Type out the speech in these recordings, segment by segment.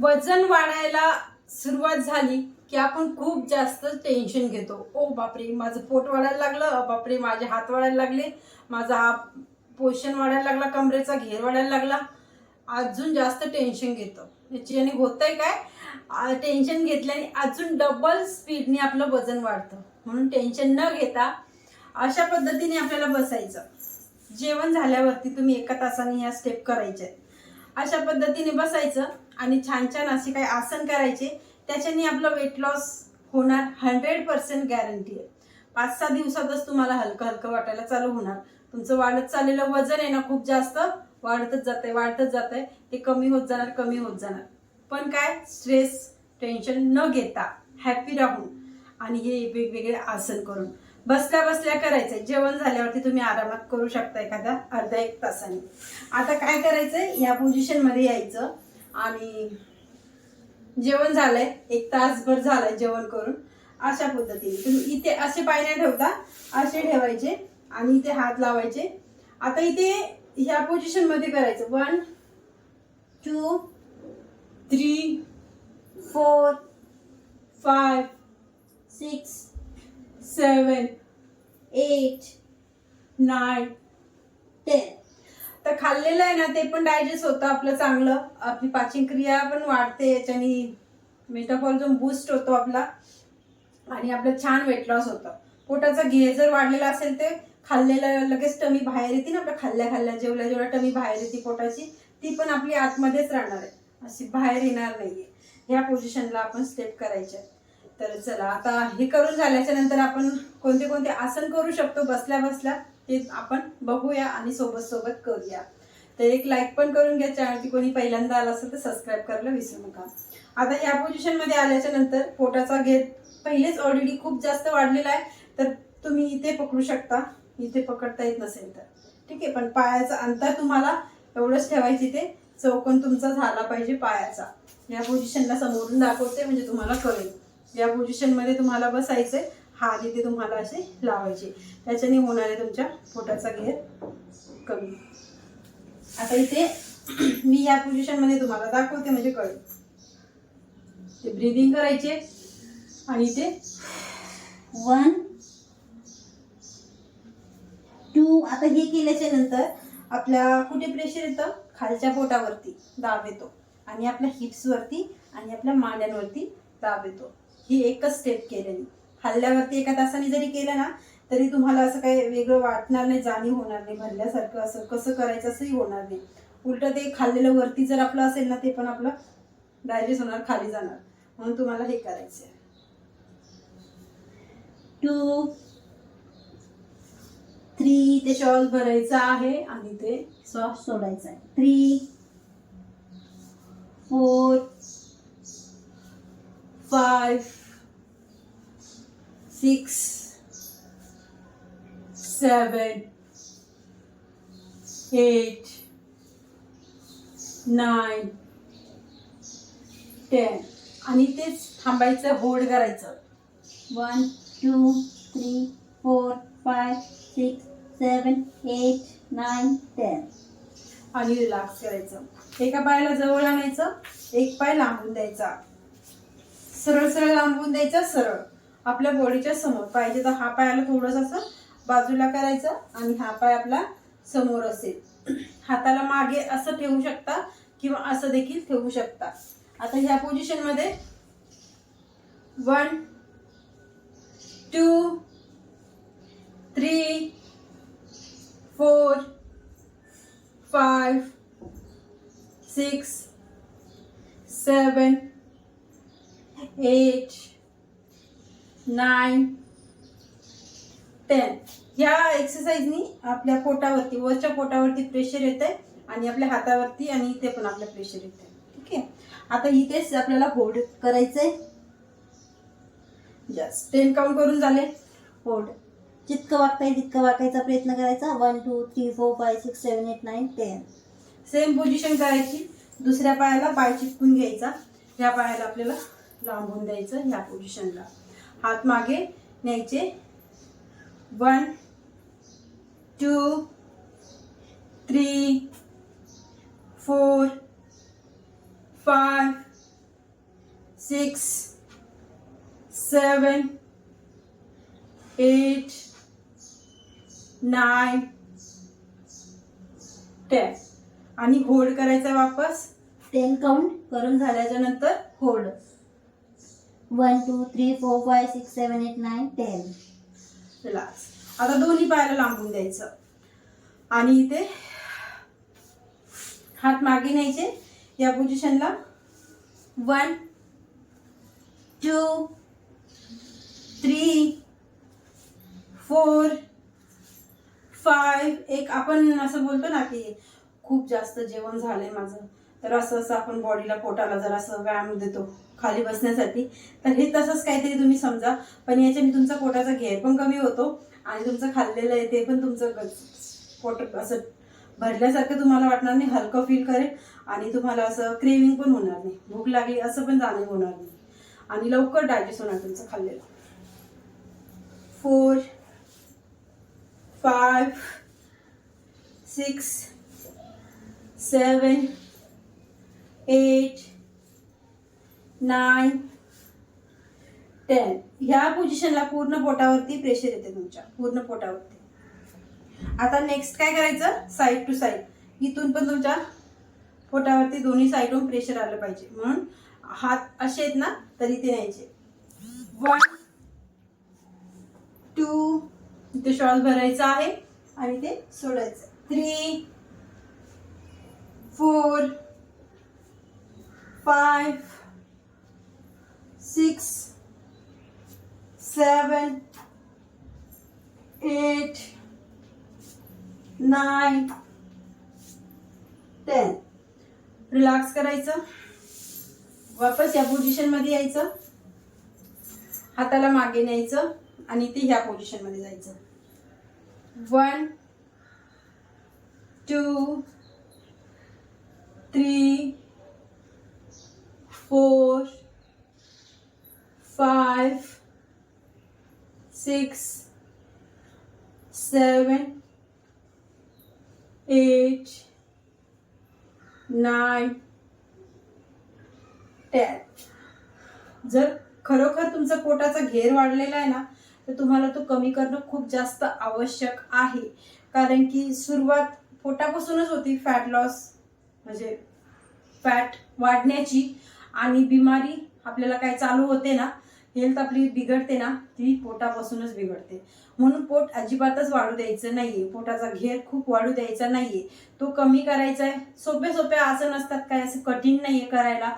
वजन वाढायला सुरुवात झाली की आपण खूप जास्त टेन्शन घेतो. ओ बापरे माझं पोट वाढायला लागलं. बापरे माझे हात वाढायला लागले. माझा हा पोषण वाढायला लागला कमरेचा घेर वाढायला लागला. अजून जास्त टेन्शन घेतो. याच्याने आहे काय? टेन्शन घेतल्याने अजून डबल स्पीडने आपलं वजन वाढतं. म्हणून टेन्शन न घेता अशा पद्धतीने आपल्याला बसायचं. जेवण झाल्यावरती तुम्ही एका तासाने ह्या स्टेप करायच्या आहेत. अशा पद्धतीने बसायचं. आणि छान छान असे काही आसन करायचे. त्याच्याने आपलं वेट लॉस होणार हंड्रेड पर्सेंट गॅरंटी आहे. पाच सहा दिवसातच तुम्हाला हलकं हलकं वाटायला चालू होणार. तुमचं वाढत चाललेलं वजन आहे ना खूप जास्त वाढतच जात आहे वाढतच जात आहे ते कमी होत जाणार कमी होत जाणार. पण काय? स्ट्रेस टेन्शन न घेता हॅपी राहून आणि हे वेगवेगळे आसन करून. बसल्या बसल्या करायचंय. जेवण झाल्यावरती तुम्ही आरामात करू शकता एखादा अर्धा एक तासाने. आता काय करायचंय? या पोझिशनमध्ये यायचं. आणि जेवण झालंय. एक तासभर झालंय जेवण करून. अशा पद्धतीने. तुम्ही इथे असे पाय नाही ठेवता असे ठेवायचे आणि इथे हात लावायचे. आता इथे ह्या पोझिशनमध्ये करायचं. One two three four five six seven eight nine तर खाल्लेलं आहे ना ते पण डायजेस्ट होतं आपलं चांगलं. आपली पाचन क्रिया पण वाढते याच्याने मेटाबॉलिझम बूस्ट होतो आपला आणि आपलं छान वेट लॉस होतं. पोटाचा घेर जर वाढलेला असेल ते खाल्लेलं लगेच टमी बाहेर येते ना आपल्या खाल्ल्या खाल्ल्या जेवल्या जेवढ्या टमी बाहेर येते पोटाची ती पण आपली आतमध्येच राहणार आहे. अशी बाहेर येणार नाहीये. ह्या पोझिशनला आपण स्टेप करायचे तर चला आता हे करून झाल्याच्यानंतर आपण कोणते कोणते आसन करू शकतो बसल्या बसल्या? ते आपण बघूया आणि सोबत सोबत करूया. तर एक लाईक पण करून घ्या चॅनलची कोणी पहिल्यांदा आला असेल तर सबस्क्राईब करायला विसरू नका. आता या पोझिशनमध्ये आल्याच्यानंतर पोटाचा घेत पहिलेच ऑलरेडी खूप जास्त वाढलेला आहे. तर तुम्ही इथे पकडू शकता. इथे पकडता येत नसेल तर. ठीक आहे पण पायाचं अंतर तुम्हाला एवढंच ठेवायची ते. चौकोन तुमचा झाला पाहिजे पायाचा. या पोझिशनला समोरून दाखवते म्हणजे तुम्हाला कळेल. या पोझिशन तुम्हाला बसायचं हा हात तुम्हाला असे लावायचे. त्याच्याने होणारे तुमच्या पोटाचा घेर कमी. आता इथे मी या पोझिशनमध्ये तुम्हाला दाखवते म्हणजे कळेल. ते ब्रिदिंग करायचे आणि ते वन टू आता हे केल्याच्यानंतर आपल्या कुठे प्रेशर येतं? खालच्या पोटावरती दाब येतो. आणि आपल्या हिप्स वरती आणि आपल्या मांड्यांवरती दाब येतो. ही एकच स्टेप केलेली. हल्ल्यावरती एका तासाने जरी केलं ना तरी तुम्हाला असं काही वेगळं वाटणार नाही जाणीव होणार नाही. भरल्यासारखं असं कसं करायचं असंही होणार नाही. उलट ते खाल्लेलं वरती जर आपलं असेल ना ते पण आपलं डायजेस्ट होणार खाली जाणार. म्हणून तुम्हाला हे करायचं आहे टू थ्री ते शॉस भरायचा आहे आणि ते सॉस सोडायचं आहे. Three four five six seven eight nine ten आणि तेच थांबायचं होल्ड करायचं. One two three four five six seven eight nine ten आणि रिलॅक्स करायचं. एका पायाला जवळ आणायचं एक पाय लांबून द्यायचा. सरळ सरळ लांबून द्यायचा सरळ. आपल्या बॉडीच्या समोर. पाहिजे तर हा पायाला थोडस असं बाजूला करायचं आणि हा पाय आपला समोर असेल. हाताला मागे असं ठेवू शकता किंवा असं देखील ठेवू शकता. आता ह्या पोझिशनमध्ये one two three four five six seven eight nine ten ह्या एक्सरसाइजनी आपल्या पोटावरती वरच्या पोटावरती प्रेशर येते आणि आपल्या हातावरती आणि इथे पण आपलं प्रेशर येते ठीक आहे? आता इथेच आपल्याला होल्ड करायचंय. यस टेन काउंट करून झाले. होल्ड जितकं वागता येईल तितकं वाकायचा प्रयत्न करायचा. One two three four five six seven eight nine ten same position करायची. दुसऱ्या पायाला पाय चिटकून घ्यायचा. ह्या पायाला आपल्याला लांबून द्यायचं ह्या पोझिशनला हात मागे न्यायचे. One two three four five six seven eight nine ten. आणि होल्ड करायचा वापस. टेन काउंट करून झाल्याच्यानंतर hold. One two three four five six seven eight nine ten. Relax आता दोन्ही पायाला लांबून द्यायचं. आणि इथे हात मागे न्यायचे. या पोझिशनला one two three four five एक आपण असं बोलतो ना की खूप जास्त जेवण झालंय माझं. तर असं असं आपण बॉडीला पोटाला जरा असं व्यायाम देतो. खाली बसण्यासाठी. तर हे तसंच काहीतरी तुम्ही समजा. पण याच्याने तुमचा पोटाचा घेर पण कमी होतो. आणि तुमचं खाल्लेलं आहे ते पण तुमचं पोट असं भरल्यासारखं तुम्हाला वाटणार नाही हलकं फील करेल. आणि तुम्हाला असं क्रेविंग पण होणार नाही. भूक लागली असं पण जाणीव होणार नाही. आणि लवकर डायजेस्ट होणार तुमचं खाल्लेलं. Four five six seven eight nine ten ह्या पोझिशनला पूर्ण पोटावरती प्रेशर येते तुमच्या. पूर्ण पोटावरती. आता नेक्स्ट काय करायचं? साईड टू साईड इथून पण तुमच्या पोटावरती दोन्ही साईडहून प्रेशर आलं पाहिजे. म्हणून हात असे आहेत ना तरी ते न्यायचे. वन टू इथे श्वास भरायचा आहे आणि ते सोडायचं. Three four five six seven eight nine ten relax करायचं. वापस या पोझिशनमध्ये यायचं. हाताला मागे न्यायचं आणि ते ह्या पोझिशनमध्ये जायचं. One two three four five six seven eight nine ten जर खरोखर तुमचा पोटाचा घेर वाढलेला आहे ना तर तुम्हाला तो कमी करणं खूप जास्त आवश्यक आहे. कारण की सुरुवात पोटापासूनच होती फॅट लॉस म्हणजे फॅट वाढण्याची. आणि बिमारी आपल्याला काय चालू होते ना हेल्थ आपली बिघडते ना ती पोटापासूनच बिघडते. म्हणून पोट अजिबातच वाढू द्यायचं नाहीये. पोटाचा घेर खूप वाढू द्यायचा नाहीये. तो कमी करायचा आहे. सोपे सोपे आसन असतात काय असं कठीण नाहीये करायला.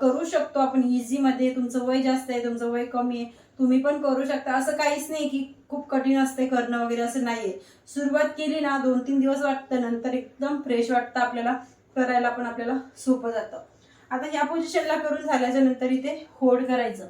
करू शकतो आपण इझीमध्ये तुमचं वय जास्त आहे तुमचं वय कमी आहे. तुम्ही पण करू शकता. असं काहीच नाही की खूप कठीण असते करणं वगैरे असं नाहीये. सुरुवात केली ना दोन तीन दिवस वाटतं. नंतर एकदम फ्रेश वाटतं आपल्याला. करायला पण आपल्याला सोपं जातं. आता ह्या पोझिशनला करून झाल्याच्यानंतर इथे होल्ड करायचं.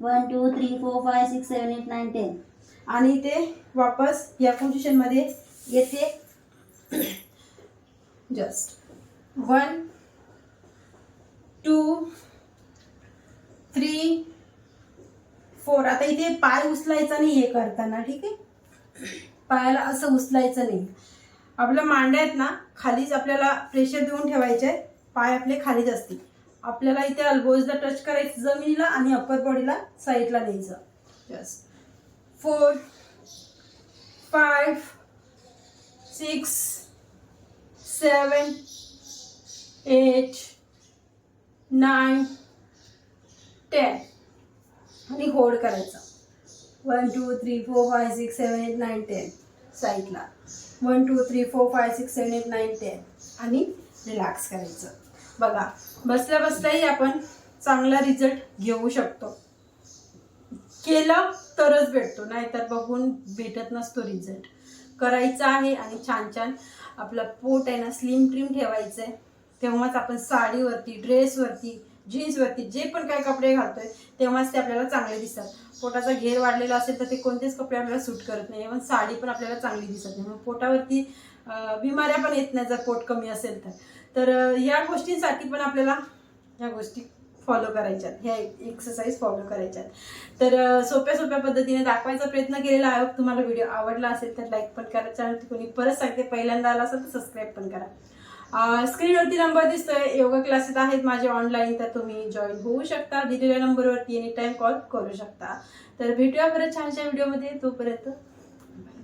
One two three four five six seven eight nine ten. आणि ते वापस या पोझिशनमध्ये येते. Just one two three four आता इथे पाय उचलायचा नाही हे करताना ठीक आहे? पायाला असं उचलायचं नाही. आपल्या मांड्या आहेत ना खालीच आपल्याला प्रेशर देऊन ठेवायचे पाय आपले खालीच असतील. आपल्याला इथे अल्बोजला टच करायचं जमिनीला आणि अप्पर बॉडीला साईडला द्यायचं. Yes four five six seven eight nine ten आणि होल्ड करायचं. One two three four five six seven eight nine ten साईडला one two three four five six seven eight nine ten आणि रिलॅक्स करायचं. बघा बसल्या बसल्याही आपण चांगला रिझल्ट घेऊ शकतो. केलं तरच भेटतो नाहीतर बघून भेटत नसतो रिझल्ट करायचा आहे आणि छान छान आपलं पोट आहे ना स्लिम ट्रिम ठेवायचं आहे तेव्हाच आपण साडीवरती ड्रेसवरती जीन्सवरती जे पण काय कपडे घालतोय तेव्हाच ते आपल्याला चांगले दिसतात. पोटाचा घेर वाढलेला असेल तर ते कोणतेच कपडे आपल्याला सूट करत नाही. इव्हन साडी पण आपल्याला चांगली दिसत नाही. मग पोटावरती बिमाऱ्या पण येत नाही जर पोट कमी असेल तर. तर या गोष्टींसाठी पण आपल्याला ह्या गोष्टी फॉलो करायच्यात. ह्या एक्सरसाइज फॉलो करायच्यात. तर सोप्या सोप्या पद्धतीने दाखवायचा प्रयत्न केलेला आहे. तुम्हाला व्हिडिओ आवडला असेल तर लाईक पण करा. चॅनल कोणी परत सांगते पहिल्यांदा आला असेल तर सबस्क्राईब पण करा. स्क्रीनवरती नंबर दिसतोय. योगा क्लासेस आहेत माझे ऑनलाईन तर तुम्ही जॉईन होऊ शकता. दिलेल्या नंबरवरती एनी टाईम कॉल करू शकता. तर भेटूया परत छानशा व्हिडिओमध्ये तोपर्यंत